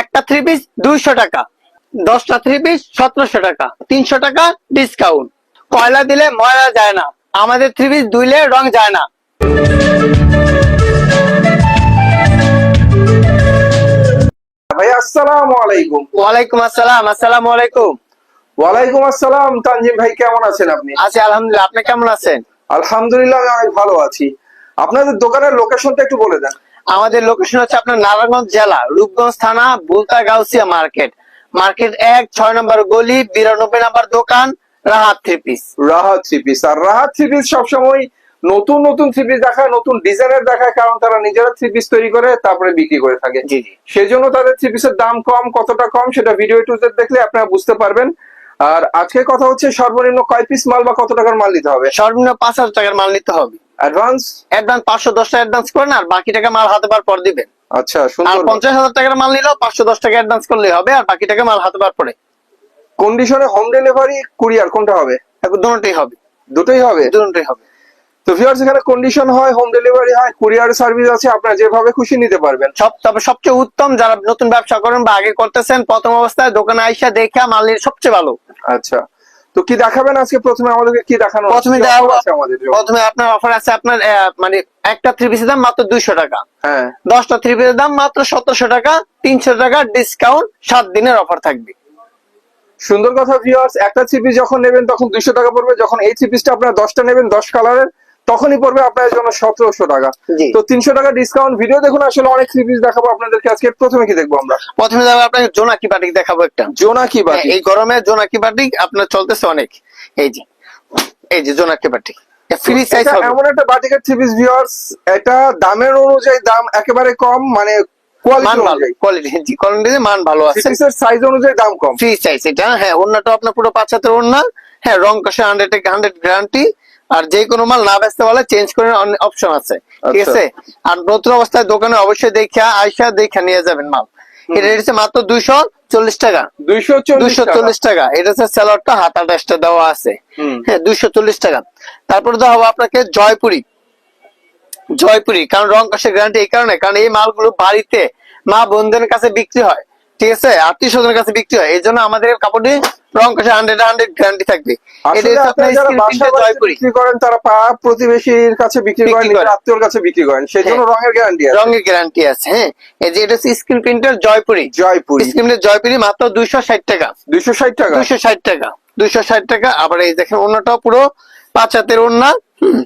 একটা three piece দুইশো টাকা। দশটা থ্রি পিস সতেরোশো টাকা। তিনশো টাকা ডিসকাউন্ট কয়লা দিলে ময়লা যায় না। আমাদের থ্রি পিস ধুইলে রং যায় না। ভাই আসসালামু আলাইকুম। ওয়ালাইকুম আসসালাম। আসসালামু আলাইকুম। ওয়ালাইকুম আসসালাম। তানজিম ভাই কেমন আছেন আপনি? আছি আলহামদুলিল্লাহ। আপনি কেমন আছেন? আলহামদুলিল্লাহ আমি অনেক ভালো আছি। আপনাদের দোকানের লোকেশনটা একটু বলে দেন। আমাদের লোকেশন হচ্ছে আপনার নারায়ণগঞ্জ জেলা রূপগঞ্জ থানা বুলতা গাউসিয়া মার্কেট। মার্কেট এক ছয় নম্বর গলি বিরানব্বই নম্বর দোকান Rahat three piece Rahat three piece আর রাহাত থ্রি পিস সবসময় নতুন নতুন থ্রি পিস দেখায় নতুন ডিজাইনের দেখায় কারণ তারা নিজেরা থ্রি পিস তৈরি করে তারপরে বিক্রি করে থাকে। জি জি। সেই জন্য তাদের থ্রি পিসের দাম কম কতটা কম সেটা ভিডিও টুজের দেখলে আপনারা বুঝতে পারবেন। আর আজকে কথা হচ্ছে সর্বনিম্ন কয় পিস মাল বা কত টাকার মাল নিতে হবে? সর্বনিম্ন পাঁচ হাজার টাকার মাল নিতে হবে। অ্যাডভান্স অ্যাডভান্স পাঁচশো দশ টাকা অ্যাডভান্স করেন আর বাকি টাকা মাল হাতে পার পর দিবেন আচ্ছা আর সুন্দর পঞ্চাশ হাজার টাকার মাল নিলেও পাঁচশো দশ টাকা অ্যাডভান্স করলেই হবে আর বাকি টাকা মাল হাতে পার পরে। কন্ডিশনে হোম ডেলিভারি কুরিয়ার কোনটা হবে? এখন দুটোই হবে। দুটোই হবে? দুটোই হবে। তো ভিউয়ার্স এখানে কন্ডিশন হয় হোম ডেলিভারি হয় কুরিয়ার সার্ভিস আছে আপনারা যেভাবে খুশি নিতে পারবেন। সব তবে সবচেয়ে উত্তম যারা নতুন ব্যবসা করেন বা আগে করতেছেন প্রথম অবস্থায় দোকানে আইসা দেখে মাল নিলে সবচেয়ে ভালো। আচ্ছা। তো কি দেখাবেন আজকে? প্রথমে আমাদেরকে কি দেখানো প্রথমে দেখাবো প্রথমে আপনার অফার আছে আপনার মানে একটা থ্রি পিসের দাম মাত্র দুইশো টাকা। হ্যাঁ। দশটা থ্রি পিসের দাম মাত্র সতেরোশো টাকা তিনশো টাকা ডিসকাউন্ট সাত দিনের অফার থাকবে। সুন্দর কথা ভিউয়ার্স একটা থ্রি পিস যখন নেবেন তখন দুইশো টাকা পড়বে যখন এই থ্রি পিসটা আপনার দশটা নেবেন দশ কালারের তখনই পড়বে আপনার জন্য সতেরোশো টাকা। তো তিনশো টাকা ডিসকাউন্ট ভিডিও দেখুন আসলে অনেক থ্রি দেখাবো আপনাদেরকে আজকে। প্রথমে কি দেখব আমরা? প্রথমে যাব আপনাকে জোনাকি বাটিক দেখাবো একটা। জোনাকি হ্যাঁ, বাটি এই গরমে জোনাকি বাটিক আপনার চলতেছে অনেক। এই যে এই যে জোনাকি বাটিক। ফ্রি সাইজ হবে। এমন একটা বাটিকের থ্রি পিস ভিউয়ার্স এটা দামের অনুযায়ী দাম একেবারে কম মানে কোয়ালিটি ভালো কোয়ালিটি মান ভালো আছে। সাইজ অনুযায়ী দাম কম। ফ্রি সাইজ এটা হ্যাঁ অন্যটা আপনার পুরো পাঁচ হাতের ওড়না। হ্যাঁ রং কষে হান্ড্রেড হান্ড্রেড গ্যারান্টি আর যে কোনো মাল না বেচতে পারলে চেঞ্জ করে অপশন আছে। ঠিক আচ্ছা। আছে? আর নতুন অবস্থায় দোকানে অবশ্যই দেখা আইসা দেখা নিয়ে যাবেন মাল। এটা হচ্ছে মাত্র দুইশো চল্লিশ টাকা। দুইশো দুইশো চল্লিশ টাকা। এটা হচ্ছে স্যালাডটা হাত আঠাশটা দেওয়া আছে। হ্যাঁ দুইশো চল্লিশ টাকা। তারপরে তো হবে আপনাকে জয়পুরি। জয়পুরি কারণ রং কষের গ্যারান্টি এই কারণে কারণ এই মালগুলো বাড়িতে মা বোনদের কাছে বিক্রি হয়। ঠিক আছে আত্মীয় স্বজনের কাছে বিক্রি হয়। এই জন্য আমাদের কাপড়ে রং কষে হান্ড্রেড হান্ড্রেড গ্যারান্টি থাকবে। এটা আসলে হচ্ছে আপনারা আপনার যারা স্ক্রিন বাসা প্রিন্টের বাড়িতে জয়পুরি। বিক্রি করেন তারা পাড়া প্রতিবেশীর কাছে বিক্রি করেন বিক্রি নিজের করেন। আত্মীয়র কাছে বিক্রি করেন। সেই জন্য হ্যাঁ। রঙের গ্যারান্টি আছে। রঙের গ্যারান্টি আছে হ্যাঁ। এই যে এটা স্ক্রিন প্রিন্টার জয়পুরি। জয়পুরি। স্ক্রিনের জয়পুরি মাত্র দুইশো ষাট টাকা। দুইশো ষাট টাকা? দুইশো ষাট টাকা। দুইশো ষাট টাকা। আবার এই দেখেন অন্যটাও পুরো পাঁচ হাতের হুম।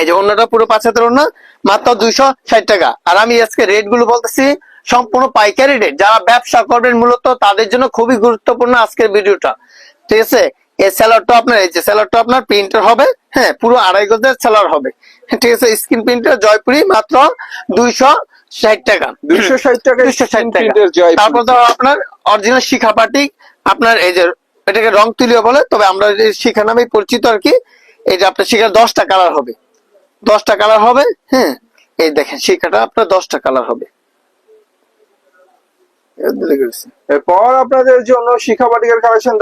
এই যে অন্যটা পুরো পাঁচ হাতের ওড়না মাত্র দুইশো ষাট টাকা। আর আমি আজকে রেটগুলো বলতেছি সম্পূর্ণ পাইকারি রেট যারা ব্যবসা করবেন মূলত তাদের জন্য খুবই গুরুত্বপূর্ণ আজকের ভিডিওটা। ঠিক আছে? এই স্যালাডটা আপনার এই যে স্যালাডটা আপনার প্রিন্টার হবে হ্যাঁ পুরো আড়াই গজের স্যালাড হবে। ঠিক আছে? স্ক্রিন প্রিন্টার জয়পুরি মাত্র দুইশো ষাট টাকা। দুইশো ষাট টাকা দুইশো ষাট টাকা। তারপর আপনার অরিজিনাল শিখাপাটি আপনার এই যে এটাকে রং তুলিও বলে তবে আমরা যে শিখা নামে পরিচিত আর কি। এই যে আপনার শিখা দশটা কালার হবে। দশটা কালার হবে হ্যাঁ এই দেখেন শিখাটা আপনার দশটা কালার হবে। এরপর আপনাদের জন্য শিখা বাটিকের কালেকশন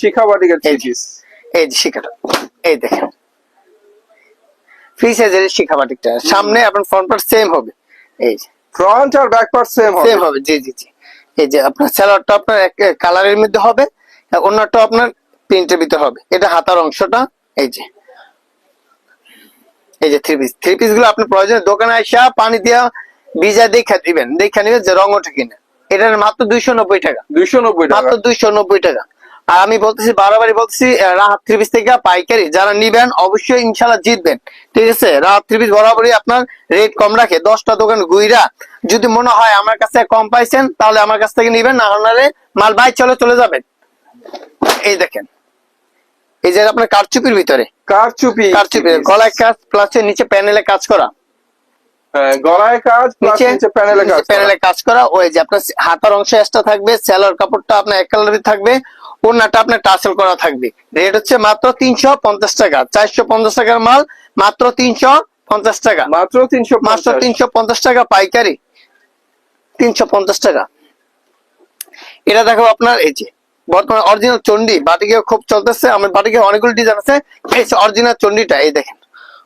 শিখা বাটিকের থ্রি এই যে। পিস এই যে শিখাটা এই দেখেন। ফ্রি সাইজের শিখা বাটিকটা সামনে আপনার ফ্রন্ট পার্ট সেম হবে। এই যে ফ্রন্ট আর ব্যাক পার্ট সেম হবে। সেম হবে জি জি জি। এই যে আপনার স্যালাডটা আপনার এক কালারের মধ্যে হবে অন্যটা আপনার প্রিন্টের ভিতরে হবে। এটা হাতার অংশটা এই যে। এই যে থ্রি পিস থ্রি পিসগুলো আপনার প্রয়োজনে দোকানে আসা পানি দিয়া ভিজা দেখা দিবেন দেখা নিবেন যে রং ওঠে কিনা। এটার মাত্র দুইশো নব্বই টাকা। দুইশো নব্বই মাত্র দুইশো নব্বই টাকা। আর আমি বলতেছি বারবারই বলতেছি রাহাত পিস থেকে পাইকারি যারা নিবেন অবশ্যই ইনশাল্লাহ জিতবেন। ঠিক আছে? রাহাত থ্রি বরাবরই আপনার রেট কম রাখে। দশটা দোকান গুইরা যদি মনে হয় আমার কাছে কম পাইছেন তাহলে আমার কাছ থেকে নিবেন না হলে মাল বাই চলে চলে যাবেন। এই দেখেন। এই যে আপনার কারচুপির ভিতরে। কারচুপি। কারচুপি গলায় কাজ প্লাস নিচে প্যানেলে কাজ করা। গলায় কাজ প্লাস নিচে নিচে প্যানেলে কাজ প্যানেলে কাজ করা। ওই যে আপনার হাতার অংশ এক্সট্রা থাকবে সেলার কাপড়টা আপনার এক কালারের থাকবে ওনাটা আপনার টাসেল করা থাকবে। রেট হচ্ছে মাত্র তিনশো পঞ্চাশ টাকা। চারশো পঞ্চাশ টাকার মাল মাত্র তিনশো পঞ্চাশ টাকা। মাত্র তিনশো মাত্র তিনশো পঞ্চাশ টাকা পাইকারি। তিনশো পঞ্চাশ টাকা। এটা দেখো আপনার এই যে বর্তমানে অরিজিনাল চন্ডি বাটিকে খুব চলতেছে। আমার বাটিকে অনেকগুলো ডিজাইন আছে। অরিজিনাল চন্ডিটা এই দেখেন।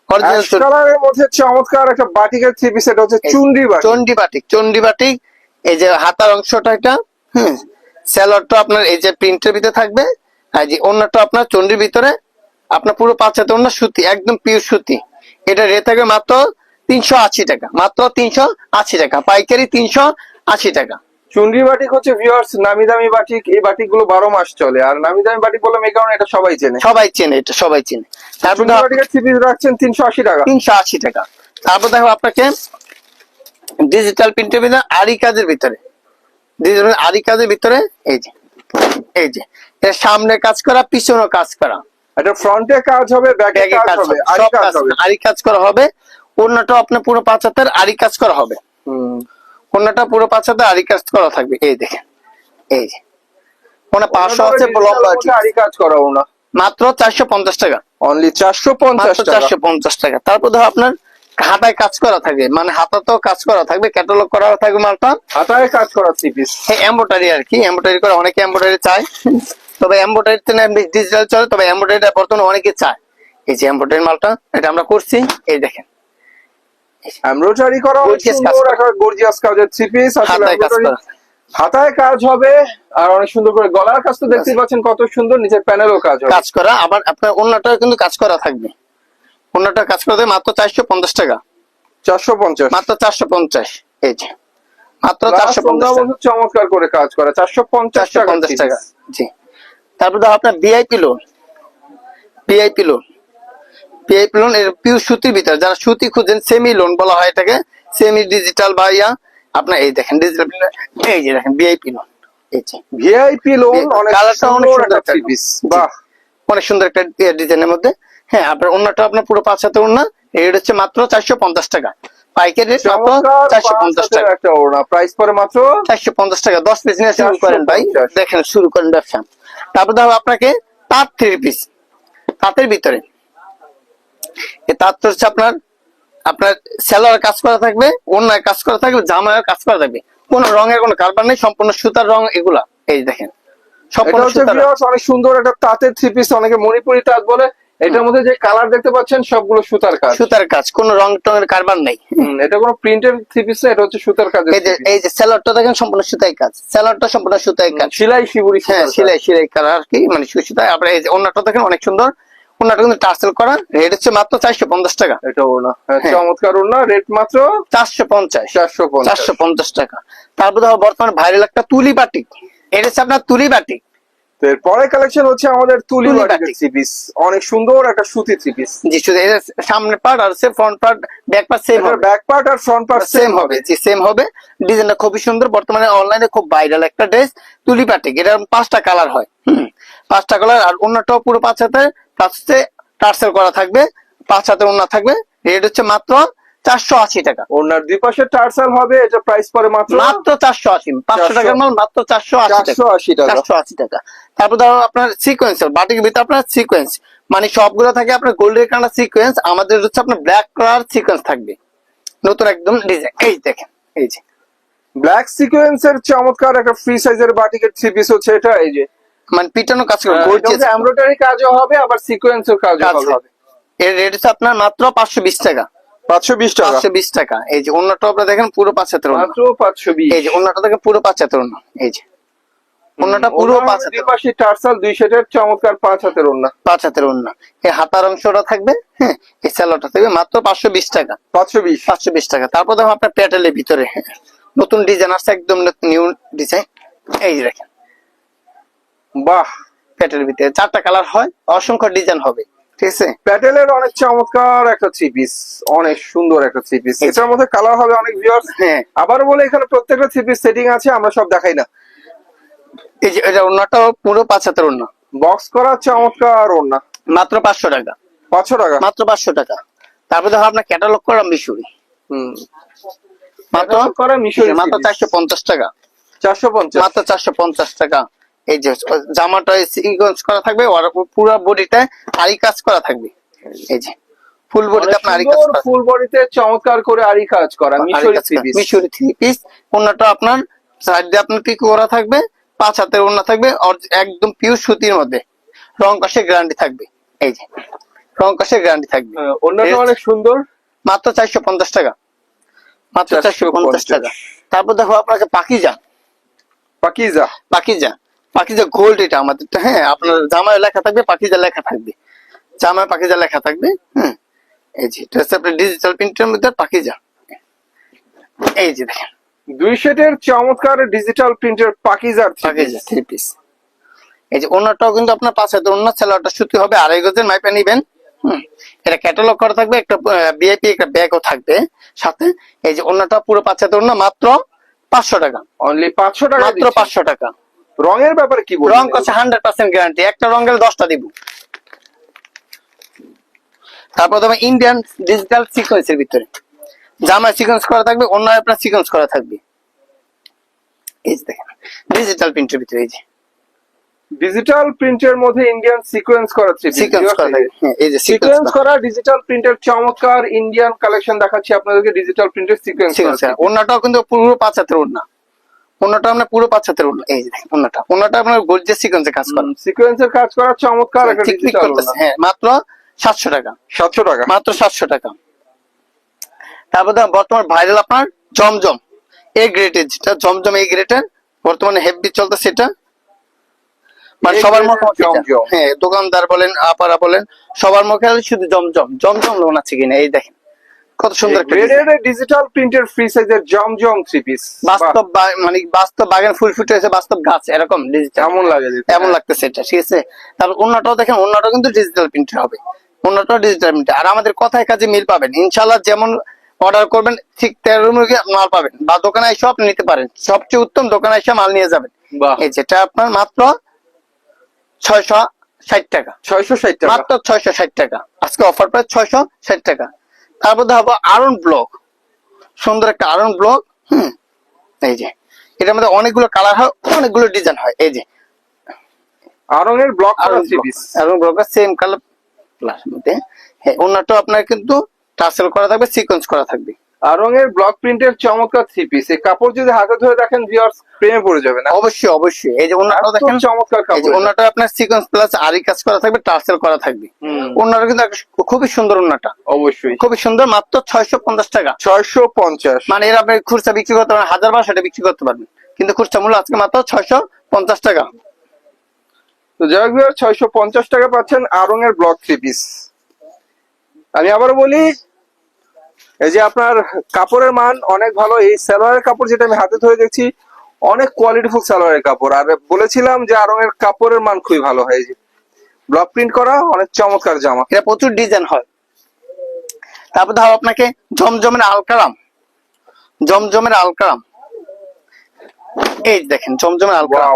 অরিজিনাল কালারের মধ্যে চমৎকার একটা বাটিকের থ্রি পিস এটা হচ্ছে চুন্ডি বাটি চন্ডি বাটিক চন্ডি বাটিক এই যে হাতার অংশটা এটা হ্যাঁ স্যালোয়ারটা আপনার এই যে প্রিন্টের ভিতরে থাকবে আর যে অন্যটা আপনার চন্ডির ভিতরে আপনার পুরো পাঁচ হাতে অন্য সুতি একদম পিওর সুতি। এটা রেট থাকবে মাত্র তিনশো আশি টাকা মাত্র তিনশো আশি টাকা পাইকারি তিনশো আশি টাকা। চুনরি বাটিক হচ্ছে ভিউয়ার্স নামি দামি বাটিক এই বাটিকগুলো বারো মাস চলে। আর নামি দামি বাটিক বললাম এই কারণে এটা সবাই চেনে। সবাই চেনে এটা সবাই চেনে। তারপর বাটিকের রাখছেন তিনশো আশি টাকা। তিনশো আশি টাকা। তারপর দেখো আপনাকে ডিজিটাল প্রিন্টের ভিতরে আরি কাজের ভিতরে। ডিজিটাল আরি কাজের ভিতরে এই যে এই যে। এর সামনে কাজ করা পিছনে কাজ করা। এটা ফ্রন্টে কাজ হবে ব্যাকে ব্যাগে কাজ কাজ হবে হবে আরি কাজ কাজ হবে। আরি কাজ করা হবে। অন্যটা আপনার পুরো পাঁচ হাতের আরি কাজ করা হবে। অন্যটা পুরো পাঁচ হাতে আরি কাজ করা থাকবে। এই দেখেন। এই যে। ওনা পাঁচশো আছে লম্বা আরি কাজ করা না মাত্র চারশো পঞ্চাশ টাকা। অনলি চারশো পঞ্চাশ চারশো পঞ্চাশ টাকা। তারপর ধরো আপনার হাতায় কাজ করা থাকবে। মানে হাতাতেও কাজ করা থাকবে ক্যাটালগ করা থাকবে মালটা। হাতায় কাজ করা থ্রি পিস এম্বোটারি আর কি। এম্বোটারি করে অনেকে এম্বোটারি চায়। তবে এম্বোটারিতে না ডিজিটাল চলে তবে এম্বোটারিটা বর্তমানে অনেকে চায়। এই যে এম্বোটারি মালটা এটা আমরা করছি। এই দেখেন। এমব্রয়ডারি করা সুন্দর একটা গর্জিয়াস কাজের থ্রি পিস আসলে হাতায় কাজ হবে আর অনেক সুন্দর করে গলার কাজ তো দেখতেই পাচ্ছেন কত সুন্দর নিচের প্যানেলও কাজ হবে। কাজ করা আবার আপনার অন্যটা কিন্তু কাজ করা থাকবে। অন্যটা কাজ করতে মাত্র চারশো পঞ্চাশ টাকা। চারশো পঞ্চাশ। মাত্র চারশো পঞ্চাশ এই যে। মাত্র চারশো পঞ্চাশ টাকা। চমৎকার করে কাজ করা চারশো পঞ্চাশ চারশো টাকা পঞ্চাশ piece। টাকা জি। তারপর ধর আপনার ভিআইপি লোন ভিআইপি লোন এর পিউ সুতির ভিতরে। যারা সুতি খুঁজেন সেমি লোন বলা হয় এটাকে। সেমি ডিজিটাল বা ইয়া। আপনার এই দেখেন ডিজিটাল এই যে দেখেন ভিআইপি লোন এই যে। ভিআইপি লোন অনেক কালারটা অনেক সুন্দর একটা পিস বাহ। অনেক সুন্দর একটা ডিজাইনের মধ্যে। হ্যাঁ আপনার অন্যটা আপনার পুরো পাঁচ হাতে অন্য রেট হচ্ছে মাত্র চারশো পঞ্চাশ টাকা। পাইকারি রেট মাত্র চারশো পঞ্চাশ টাকা। একটা ওড়না। প্রাইস পরে মাত্র চারশো পঞ্চাশ টাকা। দশ পিস নিয়ে শুরু করেন ভাই। দেখেন শুরু করেন ব্যবসা। তারপর ধরো আপনাকে তাঁত থ্রি পিস তাঁতের ভিতরে। এই হচ্ছে আপনার আপনার সেলার কাজ করা থাকবে কাজ করা থাকবে জামার কাজ করা থাকবে। কোন রঙের কোনো কারবার নেই সম্পূর্ণ সুতার রং এগুলা। এই দেখেন সম্পূর্ণ হচ্ছে সুতার রং। viewers অনেক সুন্দর একটা তাঁতের থ্রি পিস অনেকে মণিপুরি তাঁত বলে এটার মধ্যে যে কালার দেখতে পাচ্ছেন সবগুলো সুতার কাজ। সুতার কাজ কোন রং টঙের কারবার নেই। এটা কোনো প্রিন্টের থ্রি পিস না এটা হচ্ছে সুতার কাজ এই যে এই যে স্যালাডটা দেখেন সম্পূর্ণ সুতাই কাজ। সম্পূর্ণ সুতাই কাজ। সেলাই শিবুরি হ্যাঁ সেলাই আর কি মানে এই যে অন্যটা দেখেন অনেক সুন্দর। অন্যটা কিন্তু টার্সেল করা। রেট হচ্ছে মাত্র চারশো পঞ্চাশ টাকা। এটা ওড়না। হ্যাঁ, হ্যাঁ। চমৎকার ওড়না। রেট মাত্র চারশো পঞ্চাশ। চারশো চারশো পঞ্চাশ টাকা। তারপর ধরো বর্তমানে ভাইরাল একটা তুলি বাটিক এটা হচ্ছে আপনার তুলি বাটিক তো এরপরে কালেকশন হচ্ছে আমাদের তুলি। থ্রি পিস অনেক সুন্দর একটা সুতি থ্রি পিস জি শুধু এর সামনে পার্ট আর সে front part back part same হবে। ব্যাক পার্ট আর ফ্রন্ট পার্ট সেম হবে জি সেম হবে। ডিজাইনটা খুবই সুন্দর। বর্তমানে অনলাইনে খুব ভাইরাল একটা ড্রেস তুলি বাটিক এটা পাঁচটা কালার হয়। পাঁচটা কালার আর অন্যটাও পুরো পাঁচ হাতে হাতে টার্সেল করা থাকবে পাঁচ হাতে অন্য থাকবে। রেট হচ্ছে মাত্র চারশো আশি টাকা। ওনার দুই পাশে টার্সাল হবে এটা প্রাইস পরে মাত্র মাত্র চারশো আশি পাঁচশো টাকার মাল মাত্র চারশো আশি টাকা। চারশো আশি টাকা। চারশো আশি টাকা। তারপর ধরো আপনার সিকোয়েন্স বাটিকের ভিতরে আপনার সিকোয়েন্স মানে সবগুলো থাকে আপনার গোল্ডের কালার সিকোয়েন্স আমাদের হচ্ছে আপনার ব্ল্যাক কালার সিকোয়েন্স থাকবে। নতুন একদম ডিজাইন এই দেখেন এই যে। ব্ল্যাক সিকোয়েন্সের চমৎকার একটা ফ্রি সাইজের বাটিকের থ্রি পিস হচ্ছে এটা এই যে। মানে পিটানো কাজ করে gorgeous এমব্রয়ডারি কাজও হবে আবার সিকোয়েন্সের কাজও কাজ। হবে। এর রেট হচ্ছে আপনার মাত্র পাঁচশো বিশ টাকা। পাঁচশো বিশ টাকা? পাঁচশো বিশ টাকা। এই যে অন্যটা আপনার দেখেন পুরো পাঁচ হাতের অন্য মাত্র পাঁচশো বিশ। এই যে অন্যটা দেখেন পুরো পাঁচ হাতের অন্য এই যে অন্যটা পুরো পাঁচ হাতের পাশে টার্সাল দুই সেটের চমৎকার পাঁচ হাতের ওড়না পাঁচ হাতের এই হাতার অংশটা থাকবে হ্যাঁ এই স্যালোটা থাকবে মাত্র পাঁচশো বিশ টাকা। পাঁচশো বিশ। পাঁচশো বিশ টাকা। তারপর দেখো আপনার প্যাটেলের ভিতরে হ্যাঁ, নতুন ডিজাইন আসছে একদম নিউ ডিজাইন এই যে দেখেন। বাহ প্যাটেলের ভিতরে চারটা কালার হয় অসংখ্য ডিজাইন হবে ঠিক আছে? প্যাটেলের অনেক চমৎকার একটা থ্রি পিস অনেক সুন্দর একটা থ্রি পিস এটার মধ্যে কালার হবে অনেক ভিউয়ার্স হ্যাঁ। আবার বলে এখানে প্রত্যেকটা থ্রি পিস সেটিং আছে আমরা সব দেখাই না। এই যে এটা অন্যটাও পুরো পাঁচ হাতের বক্স করা চমৎকার মাত্র পাঁচশো টাকা। পাঁচশো টাকা? মাত্র পাঁচশো টাকা। তারপর আপনার ক্যাটালগ করা মিশুরি। হুম। মাত্র? করা মিশরি মাত্র চারশো পঞ্চাশ টাকা। চারশো পঞ্চাশ। মাত্র চারশো পঞ্চাশ টাকা। এই যে জামাটা সিকোয়েন্স করা থাকবে আর পুরো বডিটা আরি কাজ করা থাকবে। এই যে ফুল বডিতে আপনার আরি কাজ করা ফুল বডিতে চমৎকার করে আরি কাজ করা Mishri three piece Mishri three piece অন্যটা আপনার সাইড দিয়ে আপনার পিক করা থাকবে পাঁচ হাতের ওড়না থাকবে একদম পিওর সুতির মধ্যে। রং কষের গ্যারান্টি থাকবে। এই যে রং কষের গ্যারান্টি থাকবে। অন্যটা অনেক সুন্দর। মাত্র চারশো পঞ্চাশ টাকা। মাত্র চারশো পঞ্চাশ টাকা। তারপর দেখো আপনাকে পাকিজা। পাকিজা। পাকিজা। পাকিজা গোল্ড এটা আমাদের হ্যাঁ আপনার জামায় লেখা থাকবে পাখিজা লেখা থাকবে। জামায় পাখিজা লেখা থাকবে হ্যাঁ এই যে এটা হচ্ছে আপনার ডিজিটাল প্রিন্টের মধ্যে পাখিজা। এই যে দেখেন। দুই চমৎকার ডিজিটাল প্রিন্টের পাকিজার পাকিজা থ্রি পিস এই যে ওনারটাও কিন্তু আপনার পাঁচ হাজার অন্য সেলারটা সুতি হবে আড়াই গজের মাইপে নিবেন হুম। এটা ক্যাটালগ করা থাকবে একটা বিআইপি একটা ব্যাগও থাকবে সাথে। এই যে অন্যটা পুরো পাঁচ হাজার অন্য মাত্র পাঁচশো টাকা। অনলি পাঁচশো টাকা মাত্র পাঁচশো টাকা। রঙের ব্যাপারে কি রং করছে হান্ড্রেড পার্সেন্ট গ্যারান্টি একটা রং গেলে দশটা দিব। তারপর তোমার ইন্ডিয়ান ডিজিটাল সিকোয়েন্সের ভিতরে। জামা সিকোয়েন্স করা থাকবে অন্য আপনার সিকোয়েন্স করা থাকবে। এই দেখেন ডিজিটাল প্রিন্টের ভিতরে এই যে। ডিজিটাল প্রিন্টের মধ্যে ইন্ডিয়ান সিকোয়েন্স করা সিকোয়েন্স করা হ্যাঁ, এই যে সিকোয়েন্স করা। ডিজিটাল প্রিন্টের চমৎকার ইন্ডিয়ান কালেকশন দেখাচ্ছি আপনাদেরকে ডিজিটাল প্রিন্টের সিকোয়েন্স অন্যটাও কিন্তু পুরো পাঁচ হাতের অন্যটা আপনার পুরো পাঁচ হাতের এই অন্যটা অন্যটা আপনার গর্জের সিকোয়েন্সে কাজ করা। সিকোয়েন্সের কাজ করা চমৎকার হ্যাঁ মাত্র সাতশো টাকা। সাতশো টাকা? মাত্র সাতশো টাকা। তারপর বর্তমান ভাইরাল আপনার জমজম। এ গ্রেডের যেটা জমজম এই গ্রেডের বর্তমানে হেভি চলতেছে এটা। মানে সবার মুখে। হ্যাঁ দোকানদার বলেন আপারা বলেন সবার মুখে শুধু জমজম। জমজম লোন আছে কিনা এই দেখেন। কত সুন্দর একটা ডিজিটাল প্রিন্টের ফ্রি সাইজের জমজম থ্রি পিস বাস্তব মানে বাস্তব বাগান ফুল ফুটে আছে বাস্তব গাছ এরকম ডিজিটাল কেমন লাগে? এমন লাগতেছে এটা? ঠিক আছে? তারপর অন্যটাও দেখেন অন্যটাও কিন্তু ডিজিটাল প্রিন্টের হবে। অন্যটাও ডিজিটাল প্রিন্টার আর আমাদের কথায় কাজে মিল পাবেন। ইনশাল্লাহ যেমন অর্ডার করবেন ঠিক তেরো মুরগি মাল পাবেন। বা দোকানে এসে আপনি নিতে পারেন। সবচেয়ে উত্তম দোকানে এসে মাল নিয়ে যাবেন। এই যেটা আপনার মাত্র ছয়শো ষাট টাকা। ছয়শো ষাট টাকা? মাত্র ছয়শো ষাট টাকা। আজকে অফার প্রাইস ছয়শো ষাট টাকা। তারপর দেখাবো আরন ব্লক সুন্দর একটা আরন ব্লক হুম এই যে। এটার মধ্যে অনেকগুলো কালার হয় অনেকগুলো ডিজাইন হয় এই যে। আরনের ব্লক আরন ব্লকের সেম কালার মধ্যে। হ্যাঁ অন্যটা আপনার কিন্তু টাসেল করা থাকবে সিকোয়েন্স করা থাকবে। আরঙের ব্লক প্রিন্টের চমৎকার থ্রি পিস এই কাপড় যদি হাতে ধরে দেখেন ভিউয়ার্স প্রেমে পড়ে যাবে না। অবশ্যই অবশ্যই। এই যে অন্যটা দেখেন চমৎকার কাপড়। অন্যটা আপনার সিকোয়েন্স প্লাস আরি কাজ করা থাকবে টার্সেল করা থাকবে। অন্যটা কিন্তু খুবই সুন্দর অন্যটা অবশ্যই। খুবই সুন্দর মাত্র ছয়শো পঞ্চাশ টাকা। ছয়শো পঞ্চাশ। মানে এর আপনি খুচরা বিক্রি করতে পারেন হাজার বারোশো বিক্রি করতে পারবেন। কিন্তু খুচরা মূল্য আজকে মাত্র ছয়শো পঞ্চাশ টাকা। তো যাই হোক ভিউয়ার ছয়শো পঞ্চাশ টাকা পাচ্ছেন আরঙের ব্লক থ্রি পিস আমি আবার বলি এই যে আপনার কাপড়ের মান অনেক ভালো এই সালোয়ারের কাপড় যেটা আমি হাতে ধরে দেখছি অনেক কোয়ালিটিফুল সালোয়ারের কাপড়। আর বলেছিলাম যে আরঙের কাপড়ের মান খুবই ভালো হয় এই যে ব্লক প্রিন্ট করা অনেক চমৎকার জামা। এটা প্রচুর ডিজাইন হয়। তারপর ধরো আপনাকে জমজমের আলকারাম। জমজমের আলকারাম। এই দেখেন জমজমের আলকারাম।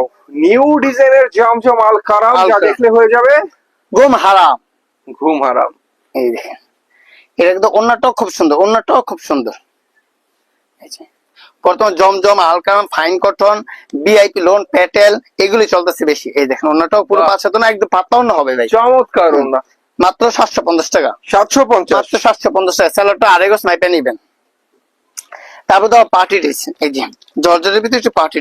নিউ ডিজাইনের জমজম আল কারাম যা আলকারাম। দেখলে হয়ে যাবে ঘুম হারাম ঘুম হারাম এই দেখেন। এটা কিন্তু অন্যটাও খুব সুন্দর অন্যটাও খুব সুন্দর। বর্তমান Zamzam Alkaram fine cotton VIP lawn Patel এগুলি চলতেছে বেশি। এই দেখেন অন্যটাও পুরো। পাঁচ হাতে না একদম পাতলা অন্য হবে ভাই। চমৎকার মাত্র সাতশো পঞ্চাশ টাকা। সাতশো পঞ্চাশ। মাত্র সাতশো পঞ্চাশ টাকা। স্যালাডটা আড়াই গোস মাইপে নিবেন। তারপর ধরো পার্টি ডিস এই যে জর্জরের ভিতরে একটু পার্টি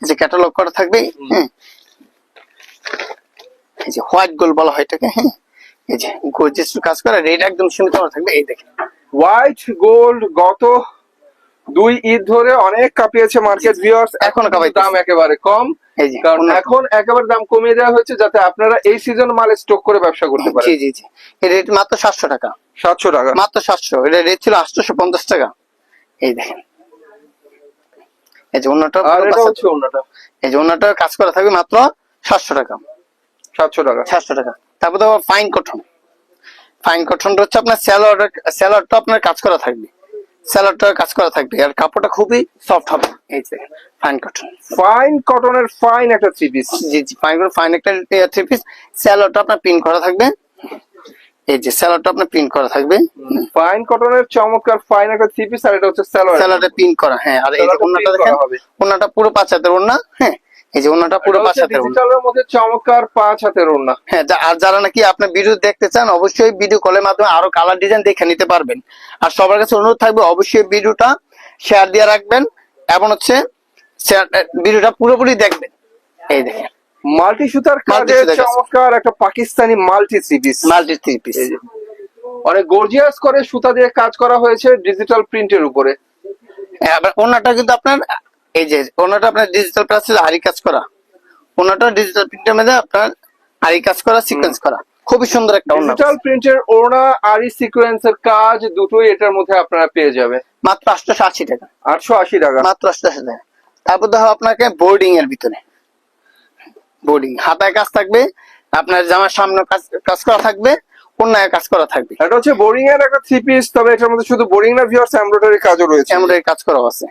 এই যে ক্যাটালগ করা থাকবে। হ্যাঁ। এই যে হোয়াইট গোল বলা হয় এটাকে হ্যাঁ। এই যে গর্জিয়াস কাজ করা রেট একদম সীমিত থাকবে এই দেখেন। হোয়াইট গোল্ড গত দুই ঈদ ধরে অনেক কাঁপিয়েছে মার্কেট ভিউয়ার্স এখনও। দাম একেবারে কম কারণ এখন একেবারে দাম কমিয়ে দেওয়া হয়েছে যাতে আপনারা এই সিজন মাল স্টক করে ব্যবসা করতে জি পারেন। জি জি। এই রেট মাত্র সাতশো টাকা। সাতশো টাকা। মাত্র সাতশো। এটা রেট ছিল আটশোশো পঞ্চাশ টাকা। এই দেখেন। এই যে অন্যটা আর এটা হচ্ছে অন্যটা। এই যে অন্যটা কাজ করা থাকবে মাত্র সাতশো টাকা। সাতশো টাকা। সাতশো টাকা। তারপর তো ফাইন কটন ফাইন কটনটা হচ্ছে আপনার স্যালোয়ার স্যালোয়ারটা আপনার কাজ করা থাকবে। স্যালোয়ারটা কাজ করা থাকবে। আর কাপড়টা খুবই সফট হবে। এই যে ফাইন কটন ফাইন কটনের ফাইন একটা থ্রি পিস জি জি ফাইন কটন ফাইন একটা থ্রি পিস স্যালোয়ারটা আপনার প্রিন্ট করা থাকবে। এই যে স্যালোয়ারটা আপনার প্রিন্ট করা থাকবে। ফাইন কটনের চমৎকার ফাইন একটা থ্রি পিস আর এটা হচ্ছে স্যালোয়ার স্যালোয়ারটা প্রিন্ট করা হ্যাঁ। আর এই যে ওন্নাটা দেখেন। ওন্নাটা পুরো পাঁচ হাতের ওন্না হ্যাঁ। এই যে ওন্নাটা পুরো পাঁচ হাতের ডিজিটালের মধ্যে চমৎকার পাঁচ হাতের ওড়না। হ্যাঁ আর যারা নাকি আপনার ভিডিও দেখতে চান অবশ্যই ভিডিও কলের মাধ্যমে আরও কালার ডিজাইন দেখে নিতে পারবেন। আর সবার কাছে অনুরোধ থাকবে অবশ্যই ভিডিওটা শেয়ার দিয়ে রাখবেন এবং হচ্ছে ভিডিওটা পুরোপুরি দেখবেন। এই দেখেন। মাল্টি সুতার কাজে। চমৎকার একটা Pakistani multi piece multi three piece. অনেক গর্জিয়াস করে সুতা দিয়ে কাজ করা হয়েছে ডিজিটাল প্রিন্টের উপরে। হ্যাঁ, ওনাটা কিন্তু আপনার এই যে ওনাটা আপনার ডিজিটাল প্লাস আরি কাজ করা। ওনাটা ডিজিটাল প্রিন্টের মধ্যে আপনার আরি কাজ করা সিকোয়েন্স করা। খুবই সুন্দর একটা ওনা ডিজিটাল প্রিন্টের ওড়না আর সিকোয়েন্সের কাজ দুটোই এটার মধ্যে আপনারা পেয়ে যাবেন। মাত্র আটশোশো আশি টাকা। আটশো আশি টাকা। মাত্র আটশোশো টাকা। তারপর দেখো আপনাকে বোর্ডিং এর ভিতরে। বোর্ডিং হাতায় কাজ থাকবে আপনার জামার সামনে কাজ কাজ করা থাকবে অন্যায় কাজ করা থাকবে। এটা হচ্ছে বোরিং এর একটা থ্রি পিস তবে এটার মধ্যে শুধু বোরিং না ভিউয়ার্স এমব্রয়ডারি কাজও রয়েছে। এমব্রয়ডারি কাজ করা আছে।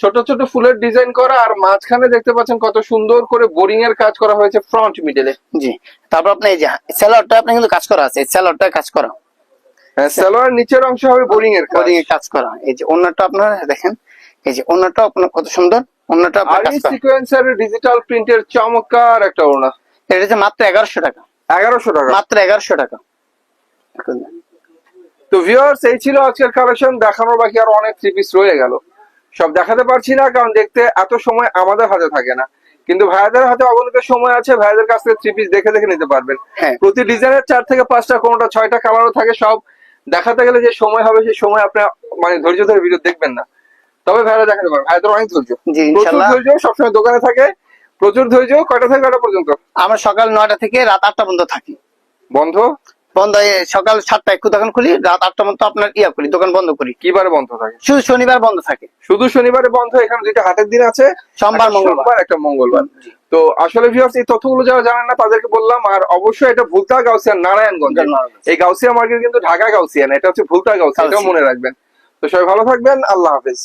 ছোট ছোট ফুলের ডিজাইন করা আর মাঝখানে দেখতে পাচ্ছেন কত সুন্দর করে বোরিং এর কাজ করা হয়েছে ফ্রন্ট মিডলে। জি। তারপর আপনি এই যে স্যালাডটা আপনি কিন্তু কাজ করা আছে স্যালাডটা কাজ করা। সালোয়ার নিচের অংশ হবে বোরিং এর কাজ। বোর্ডিং এর কাজ করা। এই যে অন্যটা আপনারা দেখেন এই যে অন্যটা আপনার কত সুন্দর অন্যটা আপনার আর কাজ করা। সিকোয়েন্সের ডিজিটাল প্রিন্টের চমৎকার একটা ওড়না। এটা হচ্ছে মাত্র এগারোশো টাকা। এগারোশো টাকা। মাত্র এগারোশো টাকা। তো ভিউয়ার্স এই ছিল আজকের কালেকশন দেখানোর বাকি আর অনেক থ্রি পিস রয়ে গেল। সব দেখাতে পারছি না কারণ দেখতে এত সময় আমাদের হাতে থাকে না। কিন্তু ভাইয়াদের হাতে অগণিত সময় আছে ভাইয়াদের কাছ থেকে থ্রি পিস দেখে দেখে নিতে পারবেন। হ্যাঁ। প্রতি ডিজাইনের চার থেকে পাঁচটা কোনটা ছয়টা কালারও থাকে সব দেখাতে গেলে যে সময় হবে সেই সময় আপনার মানে ধৈর্য ধরে ভিডিও দেখবেন না। তবে ভাইরা দেখাতে পারবেন ভাইয়াদের অনেক ধৈর্য। প্রচুর। ধৈর্য সবসময় দোকানে থাকে প্রচুর ধৈর্য কয়টা থেকে কয়টা পর্যন্ত? আমরা সকাল নয়টা থেকে রাত আটটা পর্যন্ত থাকি। বন্ধ? বন্ধ সকাল সাতটায় দোকান খুলি রাত আটটা পর্যন্ত আপনার ইয়া করি দোকান বন্ধ করি। কিবারে বন্ধ থাকে? শুধু শনিবার বন্ধ থাকে। শুধু শনিবারে বন্ধ এখানে দুইটা হাতের দিন আছে। সোমবার মঙ্গলবার। একটা মঙ্গলবার। তো আসলে ভিউয়ার্স এই তথ্যগুলো যারা জানেন না তাদেরকে বললাম আর অবশ্যই এটা ভুলতা গাউসিয়ান নারায়ণগঞ্জ। এই গাউসিয়া মার্কেট কিন্তু ঢাকা গাউসিয়ান এটা হচ্ছে ভুলতা গাউসিয়া। এটাও মনে রাখবেন। তো সবাই ভালো থাকবেন আল্লাহ হাফেজ।